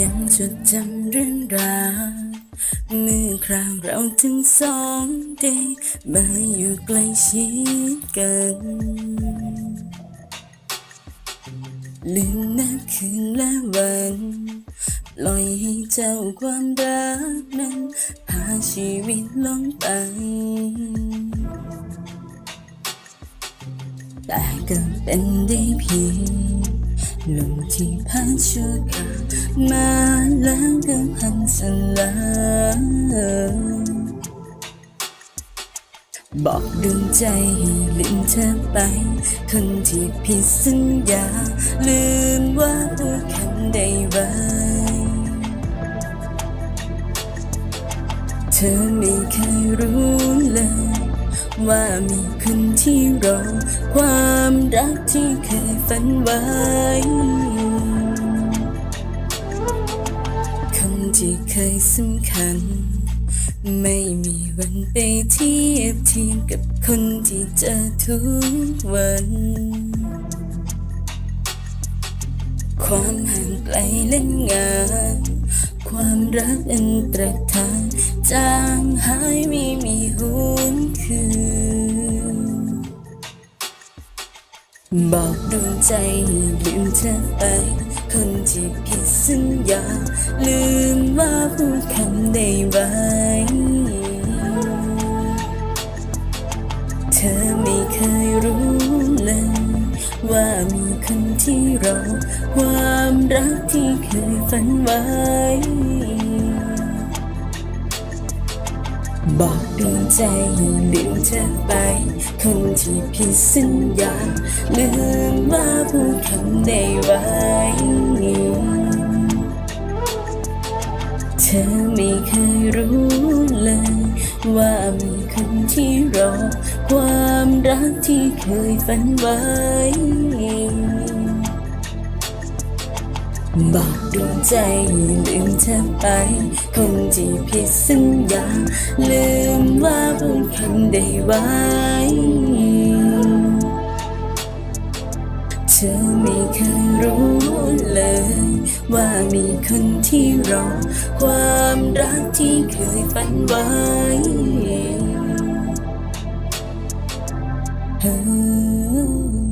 ยังจดจำเรื่องราวเมื่อคราวเราทั้งสองได้มาอยู่ใกล้ชิดกันลืมนับคืนและวันปล่อยให้เจ้าความรักนั้นพาชีวิตลงไป แต่ก็เป็นได้เพียง ลมที่พัดชั่วคราวมาแล้วก็พันสลายบอกดวงใจให้ลืมเธอไป คนที่ผิดสัญญา ลืมว่าพูดคำใดไว้เธอไม่เคยรู้เลย ว่ามีคน รอความรักที่เคยฝันไว้ คนที่เคยสำคัญ ไม่มีวันไปเทียบเทียมกับคนที่เจอทุกวัน ความห่างไกลเล่นงานความรักอันตรธานจางหายไม่มีหวนคืน บอกดวงใจให้ลืมเธอไป คนที่ผิดสัญญา ลืมว่าพูดคำใดไว้ เธอไม่เคยรู้เลย ว่ามีคนที่รอความรักที่เคยฝันไว้ บอกดวงใจให้ลืมเธอไป คนที่ผิดสัญญาลืมว่าพูดคำใดไว้เธอไม่เคยรู้เลย ว่ามีคนที่รอ ความรักที่เคยฝันไว้ บอกดวงใจลืมเธอไปคนที่ผิดสัญญา ลืมว่าพูดคำใดไว้ เธอไม่เคยรู้เลย ว่ามีคนที่รอ ความรักที่เคยฝันไว้เออ